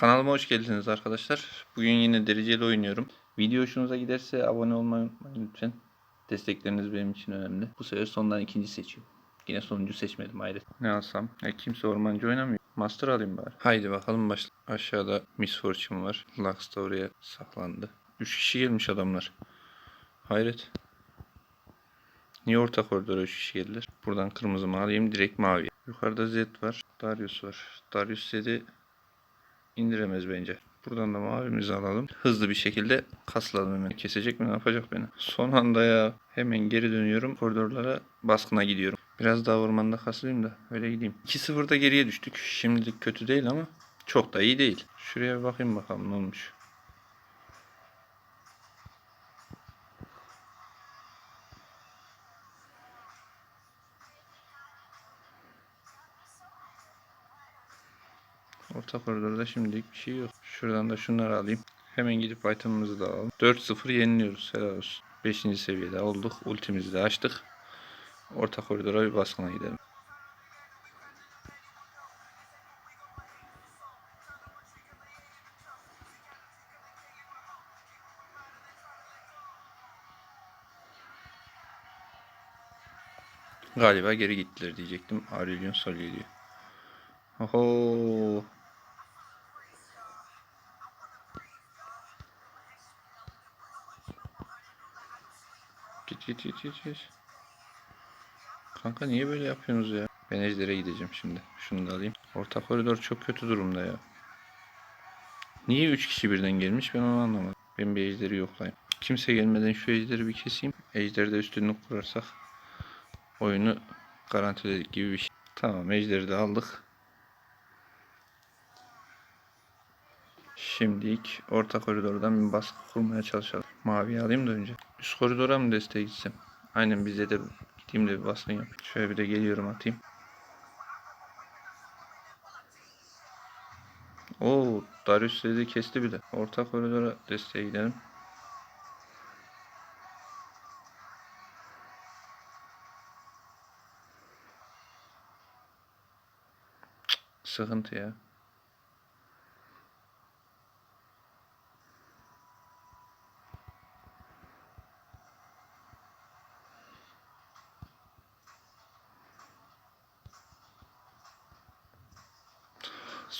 Kanalıma hoş geldiniz arkadaşlar. Bugün yine dereceli oynuyorum. Video hoşunuza giderse abone olmayı unutmayın lütfen. Destekleriniz benim için önemli. Bu sefer sondan ikinci seçiyorum. Yine sonuncu seçmedim hayret. Ne alsam? E, kimse ormancı oynamıyor. Master alayım bari. Haydi bakalım başla. Aşağıda Miss Fortune var. Lux da oraya saklandı. 3 kişi gelmiş adamlar. Hayret. Niye orta koridora 3 kişi geldiler? Buradan kırmızı mı alayım direkt mavi. Yukarıda Zed var. Darius var. Darius Zed'i indiremez bence. Buradan da mavimizi alalım. Hızlı bir şekilde kaslalım hemen. Kesecek mi ne yapacak beni? Son anda ya hemen geri dönüyorum. Koridorlara baskına gidiyorum. Biraz daha ormanda kasılayım da öyle gideyim. 2-0'da geriye düştük. Şimdilik kötü değil ama çok da iyi değil. Şuraya bakayım bakalım ne olmuş. Orta koridorda şimdilik bir şey yok. Şuradan da şunları alayım. Hemen gidip itemimizi de alalım. 4-0 yeniliyoruz. Helal olsun. 5. seviyede olduk. Ultimizi de açtık. Orta koridora bir baskına gidelim. Galiba geri gittiler diyecektim. Aurelion Sol geliyor. Oho. Git git git git. Kanka niye böyle yapıyorsunuz ya? Ben ejdere gideceğim şimdi. Şunu da alayım. Orta koridor çok kötü durumda ya. Niye 3 kişi birden gelmiş ben onu anlamadım. Ben bir ejderi yoklayayım. Kimse gelmeden şu ejderi bir keseyim. Ejderde üstünlük kurarsak oyunu garantiledik gibi bir şey. Tamam ejderi de aldık. Şimdilik orta koridordan bir baskı kurmaya çalışalım. Mavi alayım da önce. Üst koridora mı desteğe gitsem? Aynen bize de gideyim de bir baskın yapayım. Şöyle bir de geliyorum atayım. Oo, Darius dedi kesti bir de. Orta koridora desteğe gidelim. Sıkıntı ya.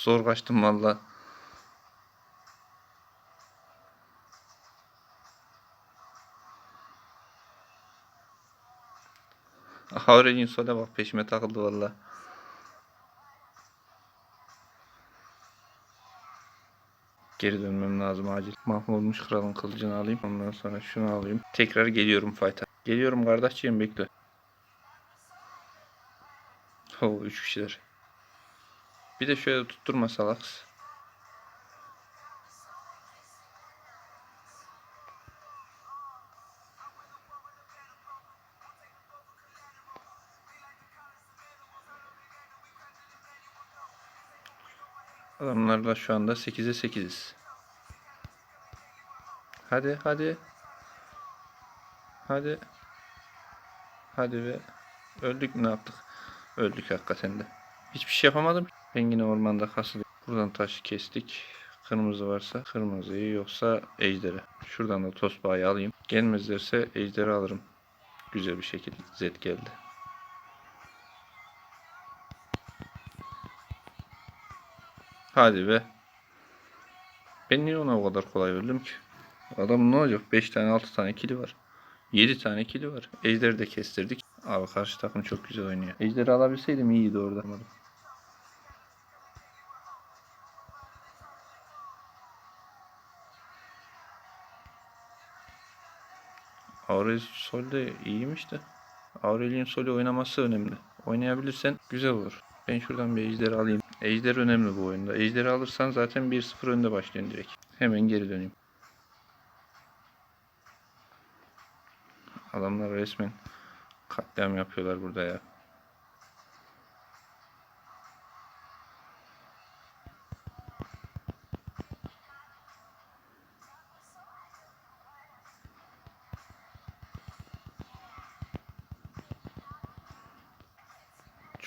Zor kaçtım valla. Aurelion Sol'e bak peşime takıldı valla. Geri dönmem lazım acil. Mahvolmuş kralın kılıcını alayım. Ondan sonra şunu alayım. Tekrar geliyorum fight'a. Geliyorum kardeşciğim bekle. Oo 3 kişiler. Bir de şöyle tutturma salaks. Adamlarla şu anda 8'e 8'iz. Hadi hadi. Hadi. Hadi ve öldük mü ne yaptık? Öldük hakikaten de. Hiçbir şey yapamadım. Ben yine ormanda kasılıyorum. Buradan taşı kestik. Kırmızı varsa kırmızıyı yoksa ejderi. Şuradan da tosbağayı alayım. Gelmezlerse ejderi alırım. Güzel bir şekilde zed geldi. Hadi be. Ben niye ona o kadar kolay öldüm ki? Adam ne olacak? 5 tane 6 tane kili var. 7 tane kili var. Ejderi de kestirdik. Abi karşı takım çok güzel oynuyor. Ejderi alabilseydim iyiydi orada. Aurelion Sol de iyiymiş de. Aurelion Sol'ü oynaması önemli. Oynayabilirsen güzel olur. Ben şuradan bir ejderi alayım. Ejder önemli bu oyunda. Ejderi alırsan zaten 1-0 önde başlıyorsun direkt. Hemen geri döneyim. Adamlar resmen katliam yapıyorlar burada ya.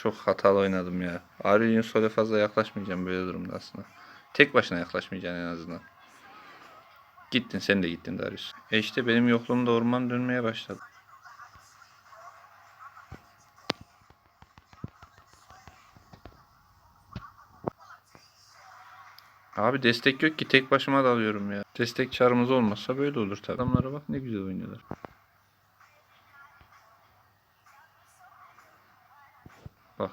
Çok hatalı oynadım ya. Aurelion Sol'e fazla yaklaşmayacağım böyle durumda aslında. Tek başına yaklaşmayacaksın en azından. Gittin sen de gittin Darius. E işte benim yokluğumda orman dönmeye başladı. Abi destek yok ki tek başıma dalıyorum ya. Destek çarımız olmazsa böyle olur tabii. Adamlara bak ne güzel oynuyorlar. Bak.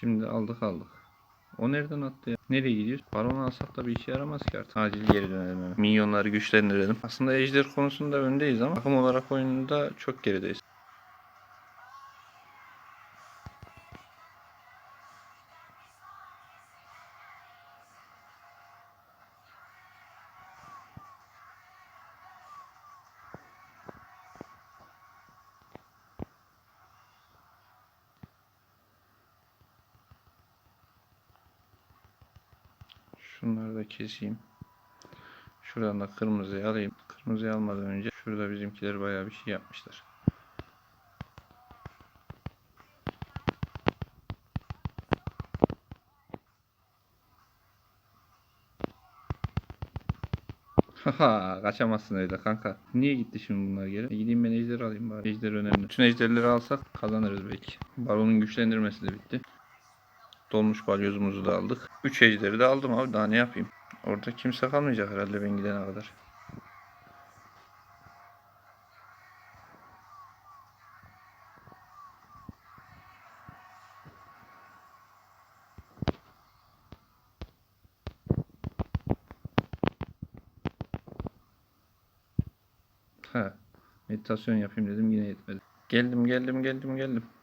Şimdi aldık aldık. O nereden attı ya? Nereye gidiyor? Baron alsak da bir işe yaramaz ki artık. Acil geri dönelim. Minyonları güçlendirelim. Aslında ejder konusunda öndeyiz ama takım olarak oyunda çok gerideyiz. Şunları da keseyim. Şuradan da kırmızıyı alayım. Kırmızıyı almadan önce şurada bizimkiler bayağı bir şey yapmışlar. Haha kaçamazsın öyle kanka. Niye gitti şimdi bunlar geri? E gideyim ben ejderi alayım bari. Ejder önemli. Bütün ejderleri alsak kazanırız belki. Baronun güçlendirmesi de bitti. Dolmuş balyozumuzu da aldık. 3 ejderi de aldım abi daha ne yapayım. Orada kimse kalmayacak herhalde ben gidene kadar. Ha, meditasyon yapayım dedim yine yetmedi. Geldim geldim geldim geldim.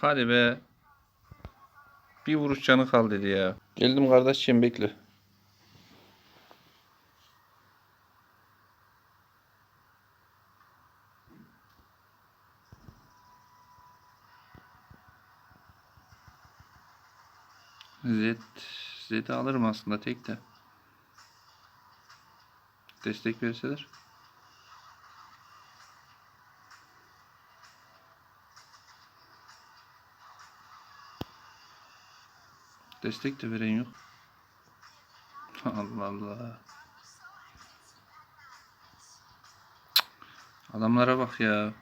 Hadi be. Bir vuruş canı kal dedi ya. Geldim kardeşciğim bekle. Z Z'de alırım aslında tek de. Destek verseler. Destek de veren yok. Allah Allah. Adamlara bak ya.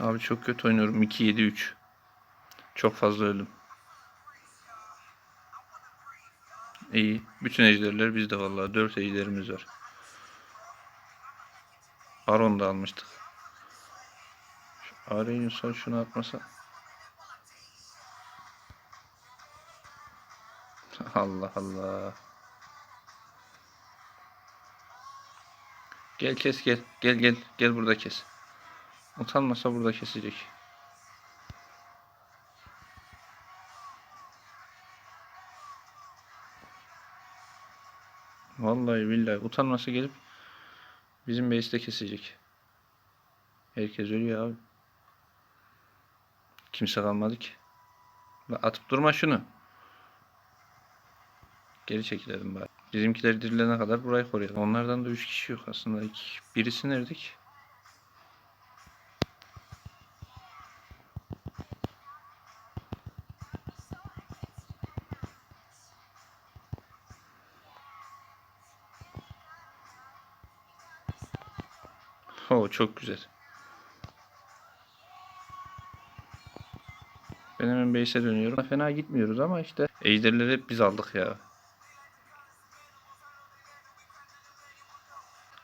Abi çok kötü oynuyorum. 2-7-3. Çok fazla öldüm. İyi. Bütün ejderler bizde vallahi. 4 ejderimiz var. Baron da almıştık. Şu Arayın son şunu atmasa. Allah Allah. Gel kes gel. Gel gel. Gel burada kes. Utanmasa burada kesecek. Vallahi billahi utanmasa gelip bizim base'te kesecek. Herkes ölüyor abi. Kimse kalmadı ki. Atıp durma şunu. Geri çekilelim bari. Bizimkiler dirilene kadar burayı koruyalım. Onlardan da 3 kişi yok aslında. İki. Birisi nerede ki? Oo çok güzel. Ben hemen base'e dönüyorum. Fena gitmiyoruz ama işte ejderleri hep biz aldık ya.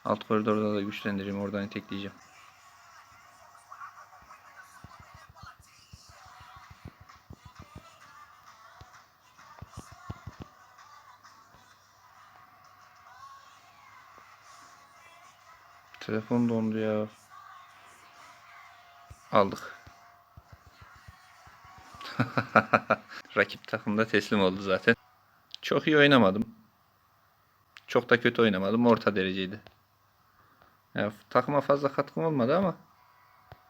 Alt koridorda da güçlendireyim. Oradan itekleyeceğim. Telefon dondu ya. Aldık. Rakip takımda teslim oldu zaten. Çok iyi oynamadım. Çok da kötü oynamadım. Orta dereceydi. Yani takıma fazla katkım olmadı ama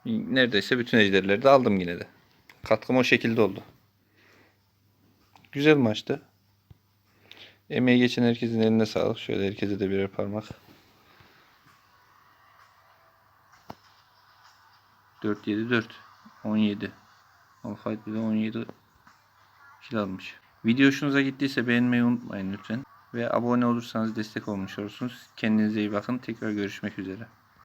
neredeyse bütün ejderleri de aldım yine de. Katkım o şekilde oldu. Güzel maçtı. Emeği geçen herkesin eline sağlık. Şöyle herkese de birer parmak. 4 7 4 17. Alfight bir de 17 kill almış. Video hoşunuza gittiyse beğenmeyi unutmayın lütfen. Ve abone olursanız destek olmuş olursunuz. Kendinize iyi bakın. Tekrar görüşmek üzere.